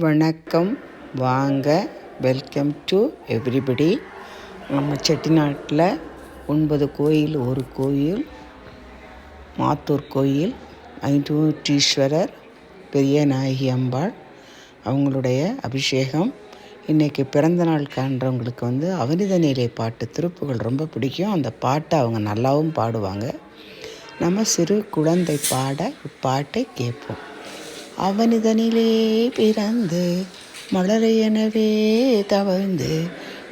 வணக்கம். வாங்க welcome to everybody நம்ம செட்டிநாட்டில் ஒன்பது கோயில் ஒரு கோயில் மாத்தூர் கோயில் ஐந்தூற்றீஸ்வரர் பெரிய நாயகி அம்பாள் அவங்களுடைய அபிஷேகம். இன்றைக்கி பிறந்தநாள் காண்றவங்களுக்கு வந்து அவனித நிலை பாட்டு திருப்புகள் ரொம்ப பிடிக்கும். அந்த பாட்டை அவங்க நல்லாவும் பாடுவாங்க. நம்ம சிறு குழந்தை பாட இப்பாட்டை கேட்போம். அவனிதனிலே பிறந்து மலரையெனவே தவழ்ந்து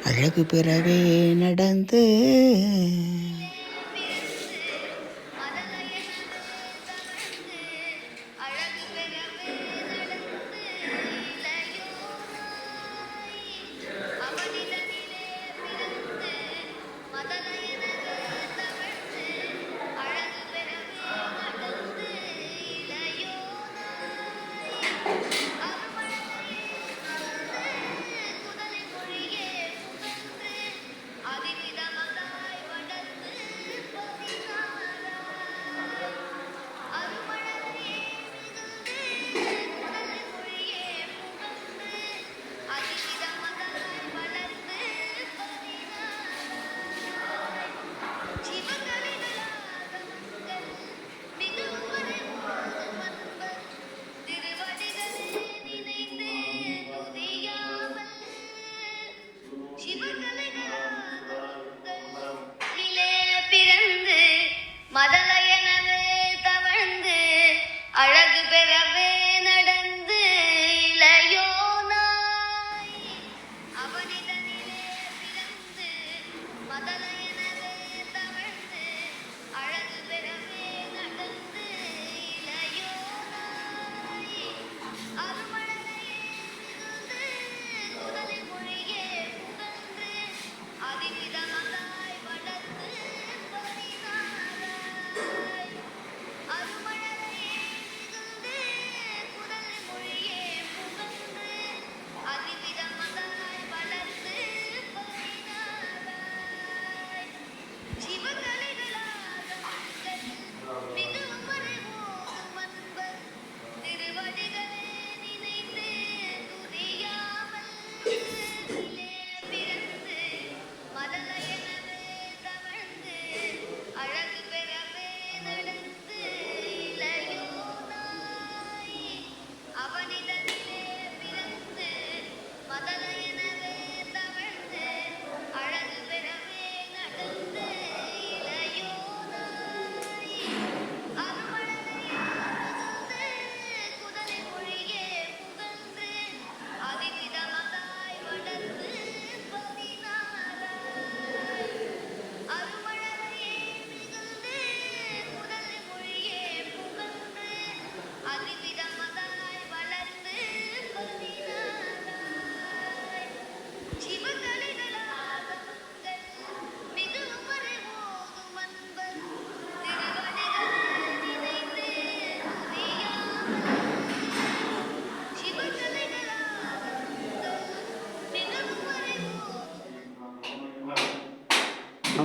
அழகு பெறவே நடந்து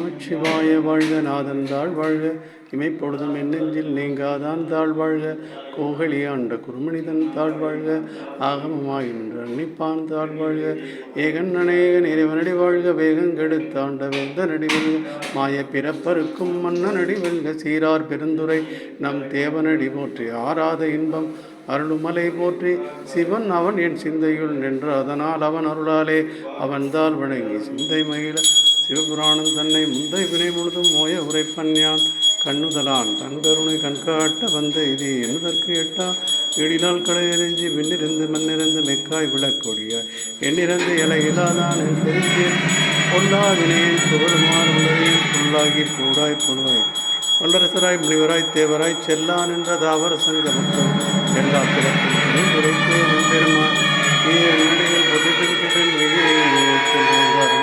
நமச்சிவாய வாழ்க நாதன் தாழ் வாழ்க. இமைப்பொழுதும் என்னெஞ்சில் நீங்காதான் தாழ் வாழ்க. கோகலி ஆண்ட குருமனிதன் தாழ் வாழ்க. ஆகமமாய் நின்ற அன்னிப்பான் தாழ் வாழ்க. ஏகன் அநேகன் இறைவனடி வாழ்க. வேகங்கெடுத்தாண்ட கெடுத்தாண்ட வேந்த நடிவல்க மாய பிறப்பருக்கும் மன்னனடி வெல்க சீரார் பெருந்துரை நம் தேவனடி போற்றி. ஆராத இன்பம் அருளுமலை போற்றி. சிவன் அவன் என் சிந்தையுள் நின்று அதனால் அவன் அருளாலே. அவன்தால் வழங்கி சிந்தை மகிழ. சிவபுராணம் தன்னை முந்தை வினை முழுதும் மோய உரைப்பன் யான் கண்ணுதலான் தன் கருணை கண்காட்ட வந்த இது என்னதற்கு எட்டா? எழிலால் களை எறிஞ்சி விண்ணிருந்து மண்ணிருந்து மெக்காய் விழக்கூடிய எண்ணிறந்து இலை இல்லாதான் பொல்லா வினையின் புகழுமார் உள்ளதையும் புல்லாகி கூடாய் புழுவாய் வல்லரசராய் முனிவராய் தேவராய் செல்லான் என்ற தாவர சங்க மக்கள். எல்லா பிறப்பும் உரைத்தே பெருமான் நீ நடிகள் பொதிப்பின் மாற்றம்